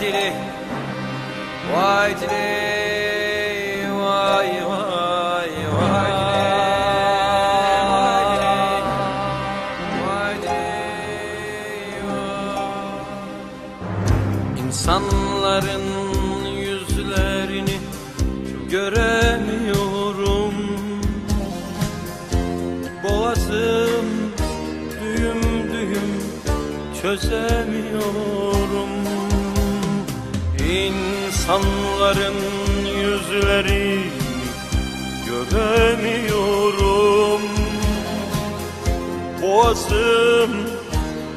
dili. Vay dili. Vay vay vay dili. Vay dili. Vay İnsanların yüzlerini göremiyorum. Boğazım düğüm düğüm çözemiyorum İnsanların yüzlerini göremiyorum. Boğazım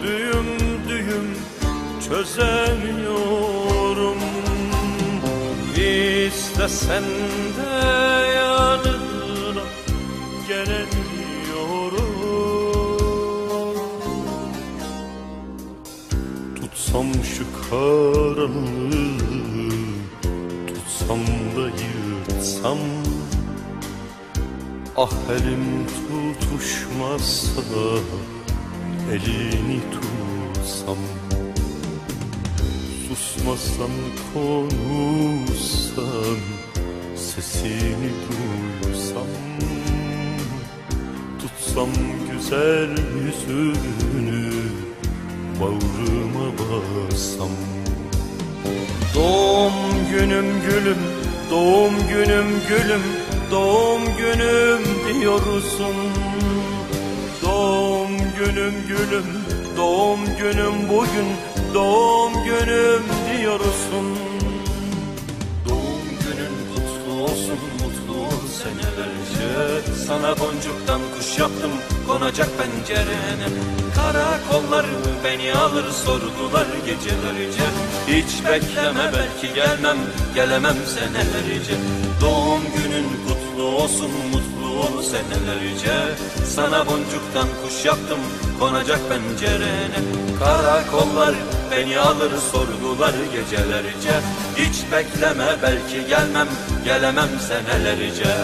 düğüm düğüm çözemiyorum. İstesen de yanına gelemiyorum. Tutsam şu karanlığı yırtsam Ah elim tutuşmazsa Elini tutsam Susmasan konuşsan Sesini duysam Tutsam güzel yüzünü Bağrıma bassam. Doğum günüm gülüm Doğum günüm gülüm Doğum günüm diyorsun. Doğum günüm gülüm Doğum günüm bugün Doğum günüm diyorsun. Doğum günün kutlu olsun mutlu ol senelerce. Sana boncuktan kuş yaptım konacak pencerene Karakollar beni alır sordular gecelerce Hiç bekleme belki gelmem gelemem senelerce Doğum günün kutlu olsun mutlu ol senelerce Sana boncuktan kuş yaptım konacak pencerene. Karakollar beni alır sordular gecelerce. Hiç bekleme belki gelmem gelemem senelerce